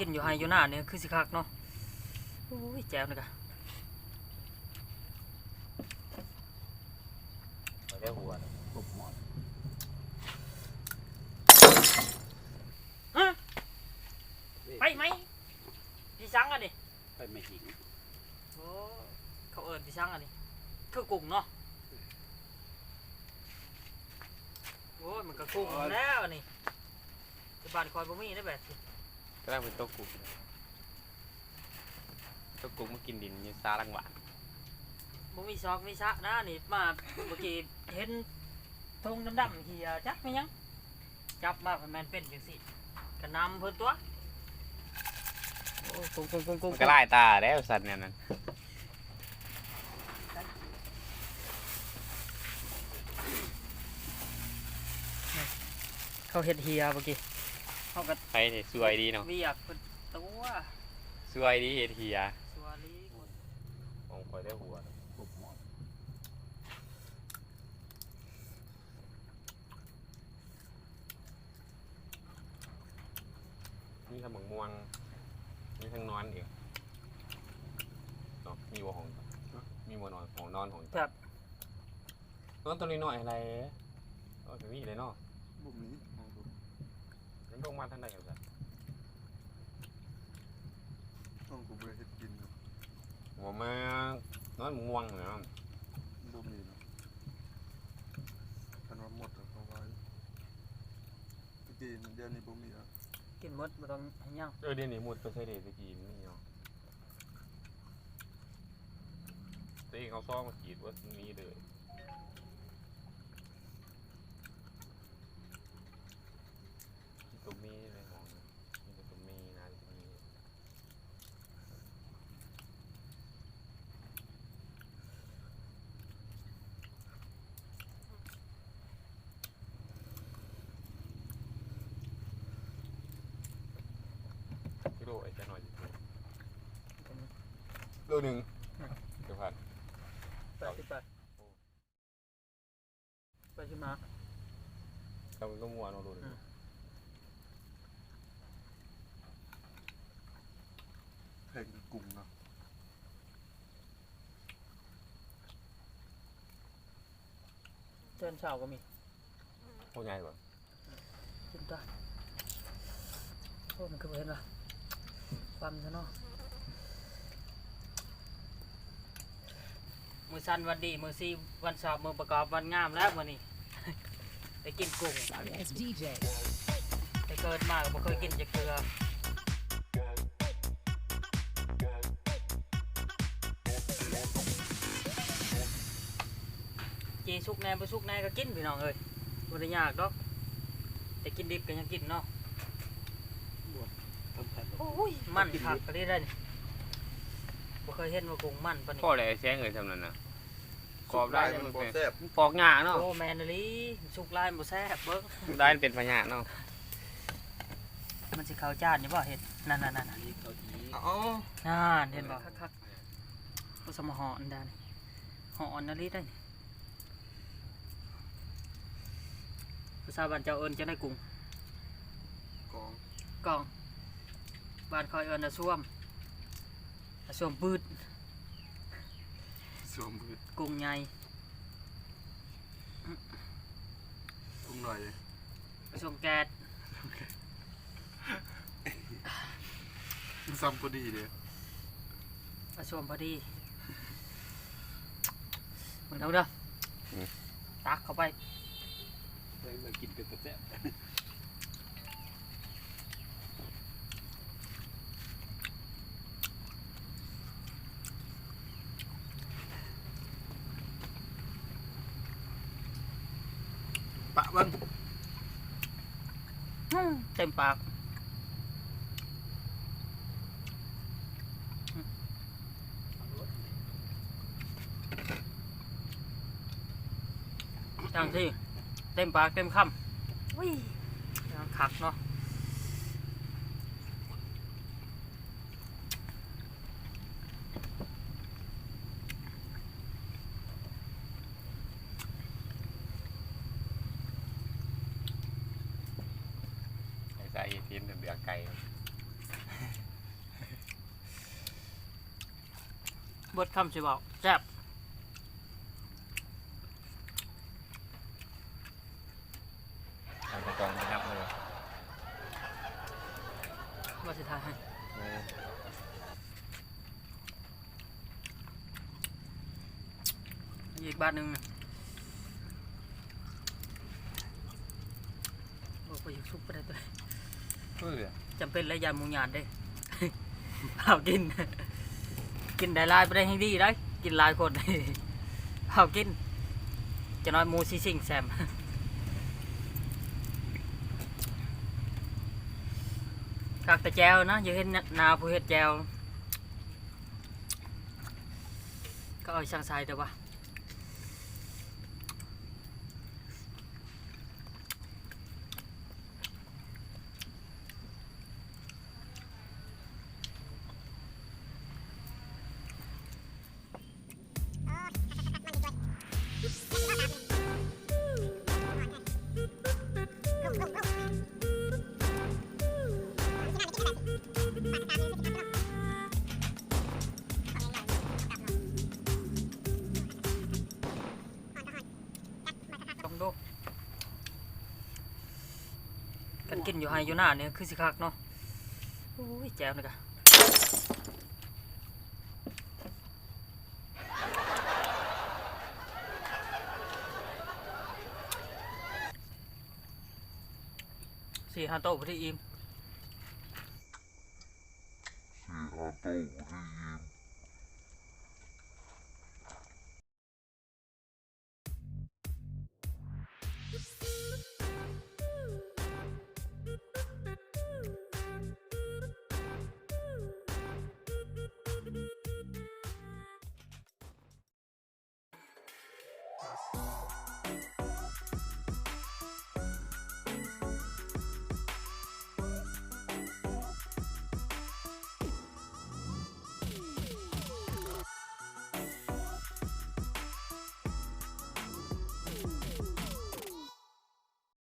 กินอยู่ไฮอยู่หน้าเนี่ยคือสิคักเนาะโอ้ยแจ๋วเลยกะไปได้หัวนะผมหมดไปไหมพี่ช้างอะดิไปไม่หิงโอ้เขาเอิญพี่ช้างอะดิคือกุ้งเนาะโอ้ยมันก็กุ้งแล้วนี่แต่บ้านคอยบ่มีได้แบบ สิก็ได้เป็นตัวกุกตัวกุกมากินดินอยู่ซาลังหวานบ่มีซอกมีซะนะนี่มาเมื่อกี้เห็นธงดำๆเหียจักไม่ยัง จับมาเป็นแมนเป็นจังสิกระนำเพิ่นตัวโอ้กุ้งกุ้งกุ้งกุ้งมันก็ไล่ตาแล้วสัตว์เนี่ยนั่นเขาเห็ดเฮียเมื่อกี้ เขาก็ไปนี่สวยดีเนาะเวียกเป็นตัวสวยดีเฮ็ดเฮียสวาลีผมคอยได้หัวผมหมดนี่ทำหมักม่วงนี่ทั้งนอนเองเนาะมีวัวของ มีวัวนอนของนอนของแบบนอนตัวน้อยๆอะไรเออถึงนี่เลยเนาะบุมนี้มัน ลงมาท่านใดกันสัตว์ต้องกูไปเฮ็ดกินหัวมานอนหมกม่วงเนาะบุมนี้เนาะคันว่าหมดแล้วเขาไว้ตะกี้เดี๋ยวนี้บุมนี้อะกินหมดบ่ต้องให้ย่างเออเดี๋ยวนี้หมุดไปใช้เดทสกีนี่เนาะตัวเองเขาซ่อมมาขีดว่ามีเลยตัวมีเลยมองนะมีแต่ตัวมีนะตัวมีกิโลไอ้ จะหน่อยอยู่โลหนึ่งเดี๋ยวผ่านแปดสิบแปดไปขึ้นมาเราต้องมัวเราดูเลยแพงกับกลุ่มเนาะเชิญเช้าก็มีโคตรใหญ่กว่ากินได้โอ้มันคือบ่เห็นว่ะ ความซะเนาะมือสันวันดีมือซีวันสอบมือประกอบวันงามแล้วมื้อนี้ ได้กินกุ้ง As DJ. แต่เกิดมาก็บ่เคยกินจักเทื่อจีสุกแหน่บ่สุกแหน่ก็กินพี่น้องเอ้ยบ่ได้ยากดอกแต่กินดิบก็ยังกินเนาะทำแผ่นโอ้ยมันคักก็ได้ได้นี่บ่เคยเห็นว่ากุ้งมันปานนี้พ่อเลยแซงเลยทำนั้นนะกรอบได้มัมันนบ่เป็นแซ่บปอกหญ้าเนาะโอ้แมนอีหลีสุกลายบ่แซ่บเบิ่งได้มันเป็นพญาเนาะมันสิเข้าจานอยู่บ่เห็ดนั่นๆๆๆอ๋อนั่นเห็นบ่คักๆก็สมหอนได้นี่หอนอีหลีได้นี่ภาษาบ้านเจ้าเอิ้นจะได้กุ้งกองกอง บ้านคอยเอิ้นน่ะซ่วมน่ะซ่วมปืดสวมมือกุ้งใหญ่กุ้งหน่อยน่ะซ่วมแกดมันซ้ำพอดีเด้อน่ะซ่วมพอดีมึงเอาเด้ออตักเข้าไป เลยมากินเป็นแซ่บ ปะมันอื้อเต็มปากจังที่เต็มปากเต็มคำอุ้ยยังคักเนาะ สายทิ้นเดือไก่บดคำสิบอกแซ่บทำตรงๆนะครับเลยว่าสิทายให้อีกบาทหนึ่งโอ้ไปอยู่ซุปไปได้ตัว จำเป็นและยามูหยาดได้เอากิน กินได้ลายไปได้ให้ดีได้ กินลายคนเอากิน จะน้อยมูซีซิงแซมคักแต่แจวนะอย่าเห็นนาผู้เฮ็ดแจวก็เอาช่างใส่เด้อวะ ต้องดูกันกินอยู่ไฮอยู่หน้าเนี่ยคือสิคักเนาะโอ้ยแจ๋วเลยกะสี่ห้าโต๊ะพอดีอิ่ม สี่ห้าโต๊ะที่ยิม